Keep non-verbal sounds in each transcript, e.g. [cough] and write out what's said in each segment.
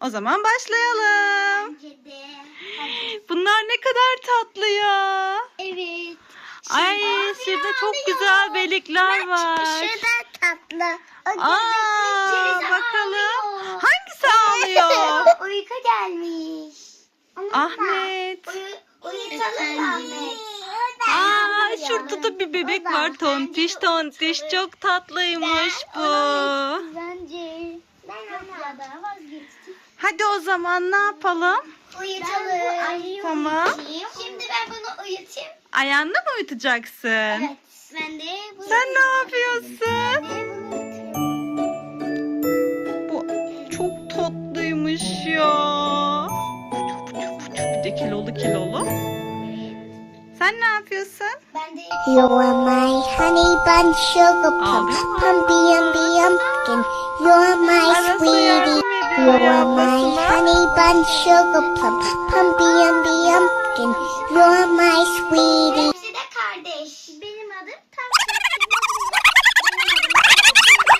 O zaman başlayalım. Bunlar ne kadar tatlı ya. Evet. Ay şurada çok güzel belikler var. Şurada tatlı. O Aa bakalım. ağlıyor. Hangisi ağlıyor? Uyku gelmiş. Ahmet. Uyu, uyutalım Ahmet. Aa şurada da bir bebek var. Tontiş tontiş çok tatlıymış bu. Bence. Ben onlardan vazgeçtim. Hadi o zaman ne yapalım? Uyutalım. Tamam. Şimdi ben bunu uyutayım. Ayağında mı uyutacaksın? Evet. Ben de bunu Sen ne yapıyorsun? Ben de bunu uyutuyorum. Bu çok tatlıymış ya. Bir de kilolu kilolu. Sen ne yapıyorsun? Ben de You are my honey bun sugar mu? pumpy umby umpkin. You are my sweetie. You are my honey bun sugar plum, pumpy umby umpkin. You are my sweetie. Hepsi de kardeş. Benim adım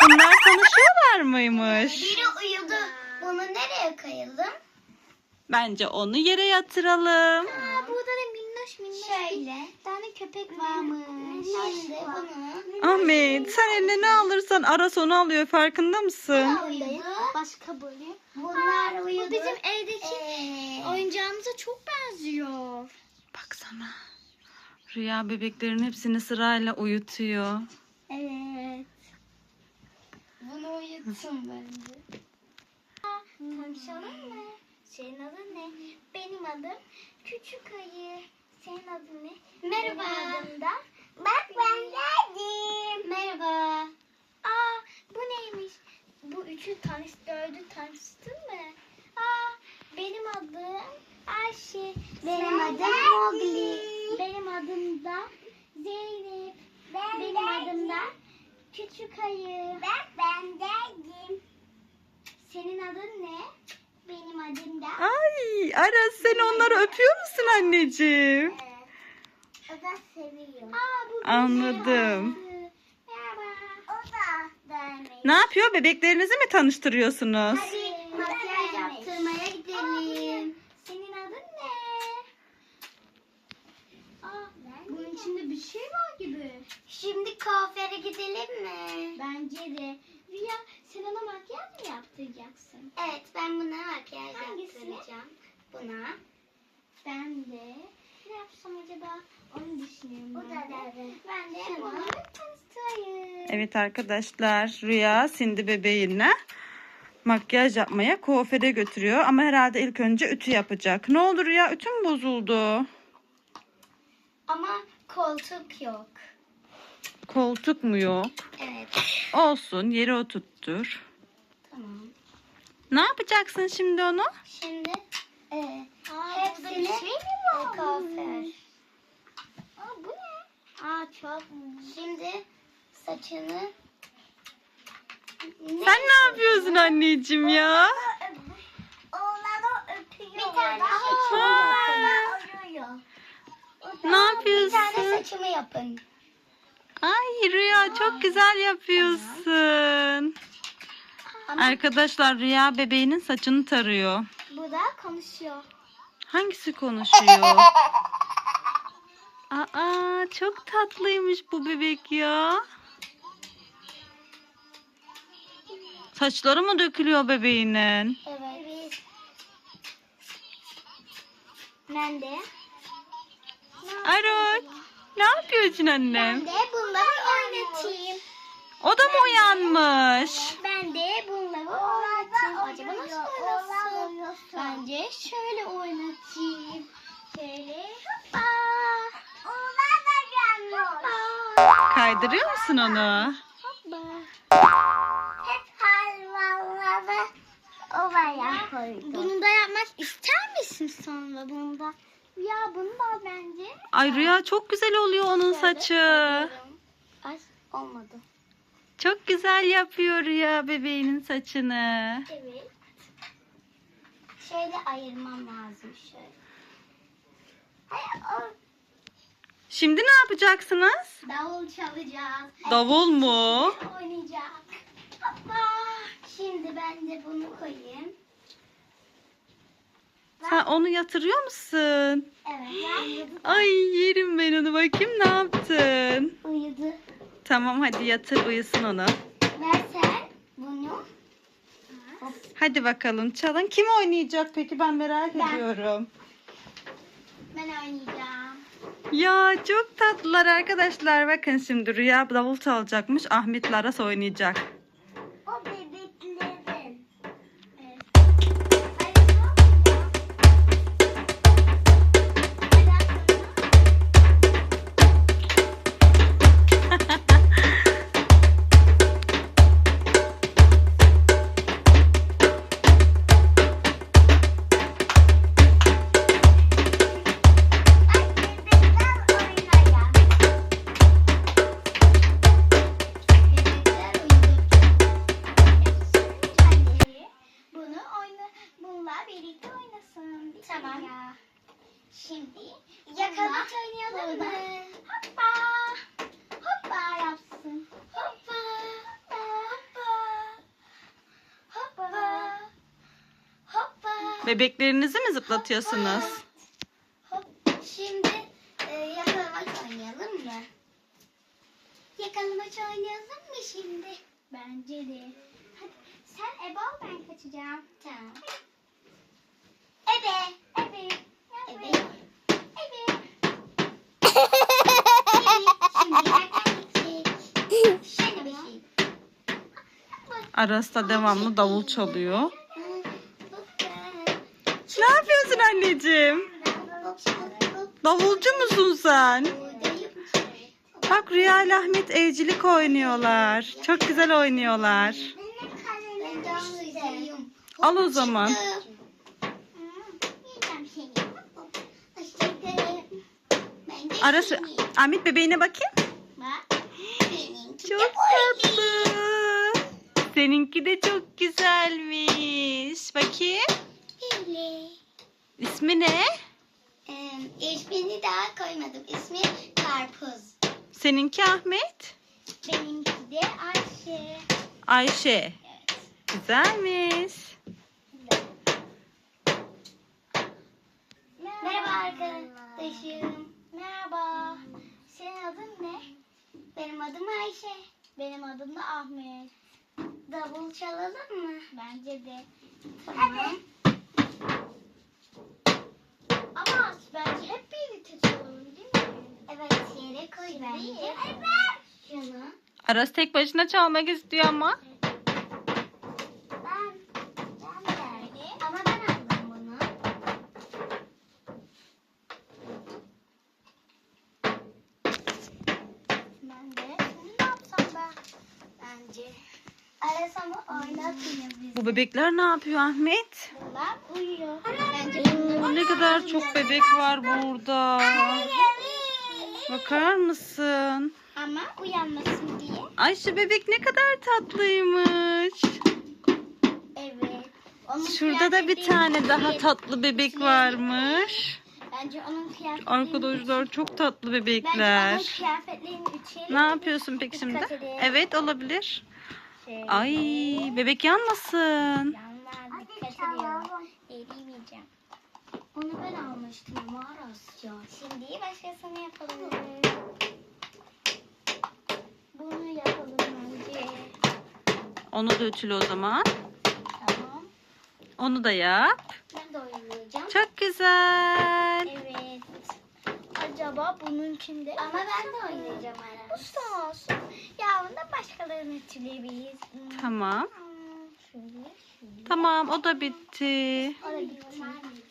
Bunlar konuşuyorlar mıymış? Biri uyudu. Bunu nereye koyalım? Bence onu yere yatıralım. Şöyle. bir tane köpek varmış. Şimdi bunu Ahmet sen eline ne alırsan Aras onu alıyor farkında mısın? uyudu. Başka böyle. Bunlar uyudu. Bu bizim evdeki oyuncağımıza çok benziyor. Baksana. Rüya bebeklerin hepsini sırayla uyutuyor. Evet. Bunu uyutsun bence. Tanışalım mı? Senin adın ne? Benim adım Küçük Ayı. Senin adın ne? Merhaba. Benim adım da Bak ben geldim. Merhaba. Aa bu neymiş? Bu üçü tanış, dördü tanıştın mı? Aa benim adım Ayşe. Benim adım Mogli. Benim adım da Zeynep. benim adım da Küçük Ayı. Bak ben geldim. Senin adın ne? Benim adım da Ay Aras sen onları öpüyor musun anneciğim? O da seviyor. Aa, bu Anladım. güzel. Merhaba. O da beğenmeyi. Ne yapıyor? Bebeklerinizi mi tanıştırıyorsunuz? Hadi makyaj yaptırmaya gidelim. Senin adın ne? Aa, bunun içinde bir şey var gibi. Şimdi kuaföre gidelim mi? Bence de. Rüya sen ona makyaj mı? Evet ben buna makyaj yaptıracağım. Buna. Ben de. Ne yapsam acaba? Onu düşünüyorum. O da de. Ben de bunu tanıştırayım. Evet arkadaşlar Rüya Sindi bebeğine makyaj yapmaya kuaföre götürüyor. Ama herhalde ilk önce ütü yapacak. Ne olur Rüya ütü mü bozuldu? Ama koltuk yok. Koltuk mu yok? Evet. Olsun yere oturttur. Ne yapacaksın şimdi onu? Şimdi e, hepsini bir şey mi var? Kuaför. Aa, bu ne? Aa çok. Şimdi saçını Sen ne yapıyorsun anneciğim ya? Oğlanı öpüyor. Bir tane saçımı yapın. Ne yapıyorsun? Bir tane saçımı yapın. Ay Rüya çok güzel yapıyorsun. Ama Arkadaşlar Rüya bebeğinin saçını tarıyor. bu da konuşuyor. Hangisi konuşuyor? [laughs] Aa çok tatlıymış bu bebek ya. Saçları mı dökülüyor bebeğinin? Evet. Ben de. Ne yapıyorsun Ben annem? de bunları oynatayım. O da mı uyanmış? Ben de bunları oynatayım. Acaba nasıl oynasın? Bence şöyle oynatayım. Şöyle hoppa. Onlar da gelmiyor. Kaydırıyor musun onu? Hoppa. Hep hayvanları ovaya koydum. Bunu da yapmak ister misin sonra bunda? Ya bunu da bence. Ay Rüya çok güzel oluyor onun saçı. Ay olmadı. Çok güzel yapıyor Rüya bebeğinin saçını. Evet. Şöyle ayırmam lazım şöyle. Hayır, o Şimdi ne yapacaksınız? davul çalacağız. Davul mu? Oynayacak. Hoppa. Şimdi ben de bunu koyayım. Sen onu yatırıyor musun? Evet. Ay yerim ben onu bakayım ne yaptın? Uyudu. Tamam hadi yatır uyusun onu. Ver sen bunu. Hop. Hadi bakalım çalın. Kim oynayacak peki ben merak Ben. ediyorum. Ben oynayacağım. Ya çok tatlılar arkadaşlar. Bakın şimdi Rüya davul çalacakmış. Ahmet Laras oynayacak. Oynasın. Tamam. Ya. Şimdi yakalaç oynayalım mı? Hoppa. Hoppa yapsın. Hoppa. Hoppa. Hoppa. Hoppa. Bebeklerinizi mi zıplatıyorsunuz? Hop. Şimdi e, yakalamaç oynayalım mı? Yakalamaç oynayalım mı şimdi? Bence de. Hadi sen ebe ol ben kaçacağım. Tamam. Ebe. Ebe. Ebe. Ebe. Aras da devamlı davul çalıyor. Ne yapıyorsun anneciğim? Davulcu musun sen? Bak Rüya ile Ahmet evcilik oynuyorlar. Çok güzel oynuyorlar. Al o zaman. Aras, Ahmet bebeğine bakayım. Çok tatlı. Seninki de çok güzelmiş. Bakayım. İsmi ne? İsmini daha koymadım. İsmi Karpuz. Seninki Ahmet. Benimki de Ayşe. Ayşe. Evet. Güzelmiş. Merhaba arkadaşım. Merhaba. Senin adın ne? Benim adım Ayşe. Benim adım da Ahmet. Davul çalalım mı? Bence de. Tamam. Ama bence hep birlikte çalalım değil mi? Evet yere koy bence. Evet. Şunu. Aras tek başına çalmak istiyor ama. Ben. Ben de. Ama ben aldım bunu. Ben de. Bunu ne yapsam ben? Bence. Arasam. Bu bebekler ne yapıyor Ahmet? Bunlar uyuyor. Bence Oo, ne kadar çok bebek var burada. Bakar mısın? Ama uyanmasın diye. Ayşe bebek ne kadar tatlıymış. Evet. Onun Şurada da bir tane daha tatlı bebek varmış. Bence onun kıyafetlerini Arkadaşlar çok tatlı Bence onun bebekler. kıyafetlerini ütüleyelim. Ne yapıyorsun peki şimdi? Dikkat edin. Evet olabilir. Şey, Ay bebek yanmasın. Yanlar dikkat ediyorum. Eriyemeyeceğim. Onu ben almıştım ama Arasya. Şimdi başkasını yapalım. Bunu yapalım önce. Onu da ütüle o zaman. Tamam. Onu da yap. Ben de oynayacağım. Çok güzel. Evet. Acaba bunun içinde... Ama ben de oynayacağım. Bu son olsun. Yarın da başkalarını ütüleyebiliriz. Hmm. Tamam. Şöyle, şöyle. Tamam o da bitti. O da bitti.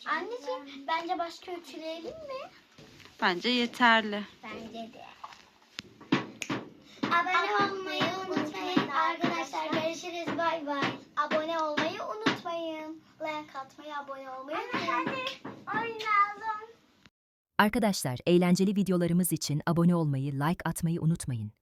Anneciğim bence başka ütüleyelim mi? Bence yeterli. Bence de. Abone olmayı unutmayın arkadaşlar. Görüşürüz. Bay bay. Abone olmayı unutmayın. Like atmayı, abone olmayı unutmayın. Arkadaşlar, eğlenceli videolarımız için abone olmayı, like atmayı unutmayın.